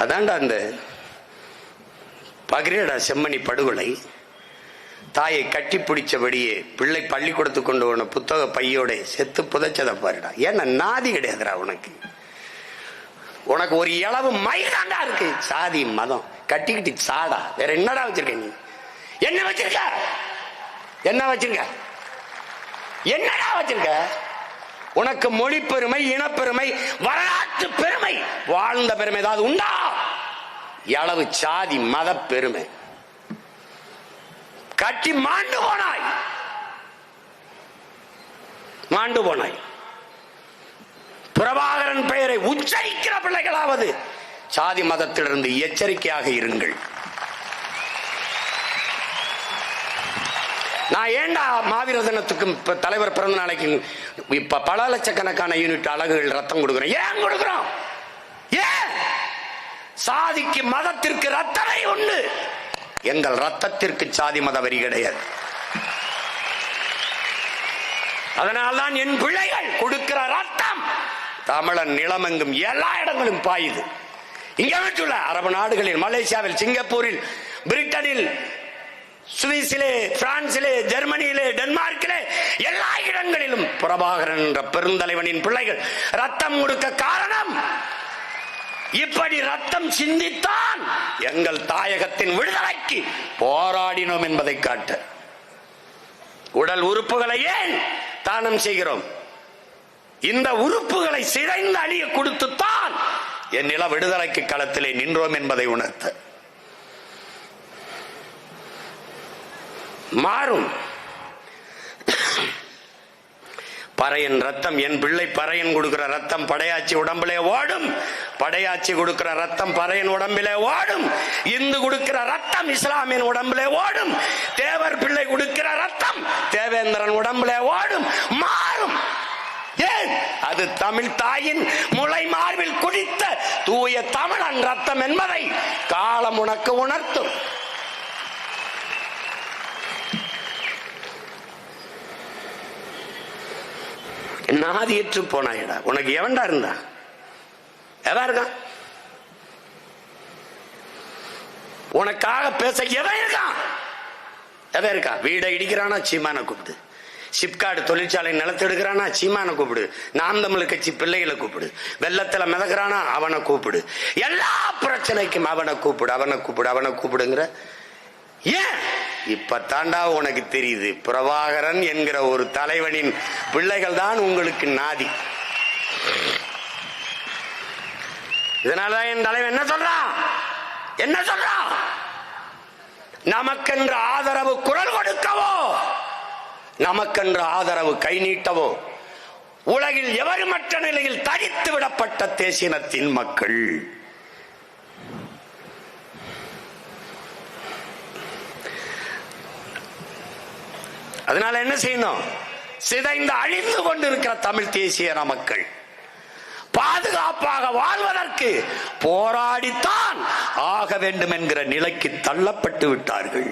அதான்டா அந்த பகிரேடா செம்மணி படுகொலை. தாயை கட்டி பிடிச்சபடியே பிள்ளை பள்ளிக்கூடத்துக்கு கொண்டு போன புத்தக பையோட செத்து புதைச்சதை பாருடா. ஏன்னா நாதி கிடையாதுடா உனக்கு. உனக்கு ஒரு இளவு மயிலாண்டா இருக்கு. சாதி மதம். கட்டிக்கிட்டு சாடா. வேற என்னடா வச்சிருக்க நீ? என்ன வச்சிருக்க? என்ன வச்சிருக்க? என்னடா வச்சிருக்க? உனக்கு மொழி பெருமை இனப்பெருமை வரலாற்று பெருமை. வாழ்ந்த பெருமை ஏதாவது உண்டா? எளவு சாதி மத பெருமை. கட்டி மாண்டு போனாய். மாண்டு போனாய். பிரபாகரன் பெயரை உச்சரிக்கிற பிள்ளைகளாவது சாதி மதத்திலிருந்து எச்சரிக்கையாக இருங்கள். நான் ஏண்டா மாவீர தினத்துக்கு தலைவர் பிறந்த நாளைக்கு இப்ப பல லட்சக்கணக்கான யூனிட் அழகுகள் ரத்தம் கொடுக்குறோம். ஏன் கொடுக்குறோம்? ஏன்? சாதிக்கு மதத்திற்கு ரத்தனை உண்டு. எங்கள் ரத்தத்திற்கு சாதி மத வரி கிடையாது. அதனால்தான் என் பிள்ளைகள் கொடுக்கிற ரத்தம் தமிழன் நிலமெங்கும் எல்லா இடங்களும் பாயுது. இங்க மட்டும் அரபு நாடுகளில் மலேசியாவில் சிங்கப்பூரில் பிரிட்டனில் சுவிஸிலே பிரான்சிலே ஜெர்மனியிலே டென்மார்க்கிலே எல்லா இடங்களிலும் பிரபாகரன் என்ற பெருந்தலைவனின் பிள்ளைகள் ரத்தம் கொடுக்க காரணம். இப்படி ரத்தம் சிந்தித்தான் எங்கள் தாயகத்தின் விடுதலைக்கு போராடினோம் என்பதை காட்ட. உடல் உறுப்புகளை ஏன் தானம் செய்கிறோம்? இந்த உறுப்புகளை சிதைந்து அழிய கொடுத்துத்தான் என் நில விடுதலைக்கு களத்திலே நின்றோம் என்பதை உணர்த்த. மாறும். பறையன் ரத்தம் என் பிள்ளை பறையன் கொடுக்கிற ரத்தம் படையாச்சி உடம்பிலே ஓடும். படையாச்சி கொடுக்கிற ரத்தம் பறையன் உடம்பிலே ஓடும். இந்து கொடுக்கிற ரத்தம் இஸ்லாமியின் உடம்பிலே ஓடும். தேவர் பிள்ளை கொடுக்கிற ரத்தம் தேவேந்திரன் உடம்பிலே ஓடும். மாறும். ஏன்? அது தமிழ் தாயின் முளை மார்பில் குடித்த தூய தமிழன் ரத்தம் என்பதை காலம் உனக்கு உணர்த்தும். நாதியற்று போனாயடா. உனக்கு எவன்டா இருந்தா? எவன் இருக்கான்? உனக்காக பேச எவன் இருக்கான்? எவன் இருக்கா? வீடை இடிக்கிறானா? சீமான கூப்பிடு. சிப்காடு தொழிற்சாலை நிலத்தெடுக்கிறானா சீமான கூப்பிடு. நாம் தமிழ் கட்சி பிள்ளைகளை கூப்பிடு. வெள்ளத்துல மிதக்கிறானா? அவனை கூப்பிடு. எல்லா பிரச்சனைக்கும் அவனை கூப்பிடு அவனை கூப்பிடு அவனை கூப்பிடுங்கிற ஏன்? இப்ப தாண்டா உனக்கு தெரியுது. பிரபாகரன் என்கிற ஒரு தலைவனின் பிள்ளைகள் தான் உங்களுக்கு நாதி. இதனாலதான் என் தலைவன் என்ன சொல்றான்? என்ன சொல்றான்? நமக்கென்று ஆதரவு குரல் கொடுக்கவோ? நமக்கென்று ஆதரவு கை நீட்டவோ? உலகில் எவருமற்ற நிலையில் தடித்து விடப்பட்ட தேசினத்தின் மக்கள்? அதனால என்ன செய்யணும்? சிதைந்து அழிந்து கொண்டிருக்கிற தமிழ் தேசிய மக்கள் பாதுகாப்பாக வாழ்வதற்கு போராடித்தான் ஆக வேண்டும் என்கிற நிலைக்கு தள்ளப்பட்டு விட்டார்கள்.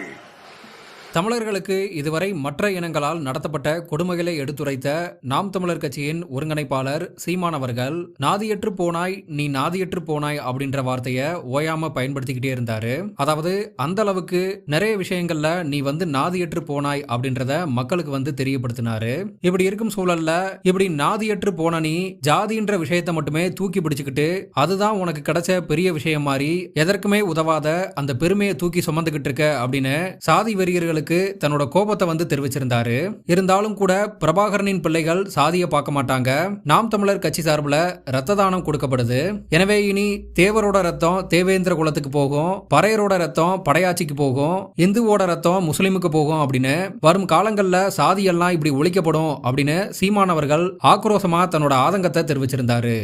தமிழர்களுக்கு இதுவரை மற்ற இனங்களால் நடத்தப்பட்ட கொடுமைகளை எடுத்துரைத்த நாம் தமிழர் கட்சியின் ஒருங்கிணைப்பாளர் சீமானவர்கள் நாதியற்று போனாய் நீ நாதியற்று போனாய் அப்படின்ற வார்த்தையை ஓயாம பயன்படுத்திக்கிட்டே இருந்தாரு. அதாவது அந்த அளவுக்கு நிறைய விஷயங்கள்ல நீ வந்து நாதியற்று போனாய் அப்படின்றத மக்களுக்கு வந்து தெரியப்படுத்தினாரு. இப்படி இருக்கும் சூழல்ல இப்படி நாதியற்று போன நீ ஜாதின்ற விஷயத்தை மட்டுமே தூக்கி பிடிச்சுக்கிட்டு அதுதான் உனக்கு கிடைச்ச பெரிய விஷயம் மாதிரி எதற்குமே உதவாத அந்த பெருமையை தூக்கி சுமந்துகிட்டு இருக்க அப்படின்னு சாதி வெறியர்கள் பிள்ளைகளுக்கு தன்னோட கோபத்தை வந்து தெரிவிச்சிருந்தாரு. இருந்தாலும் கூட பிரபாகரனின் பிள்ளைகள் சாதியை பார்க்க மாட்டாங்க. நாம் தமிழர் கட்சி சார்பில் ரத்த தானம் கொடுக்கப்படுது. எனவே இனி தேவரோட ரத்தம் தேவேந்திர குலத்துக்கு போகும். பறையரோட ரத்தம் படையாட்சிக்கு போகும். இந்துவோட ரத்தம் முஸ்லிமுக்கு போகும் அப்படின்னு வரும் காலங்கள்ல சாதியெல்லாம் இப்படி ஒழிக்கப்படும் அப்படின்னு சீமானவர்கள் ஆக்ரோஷமா தன்னோட ஆதங்கத்தை தெரிவிச்சிருந்தாரு.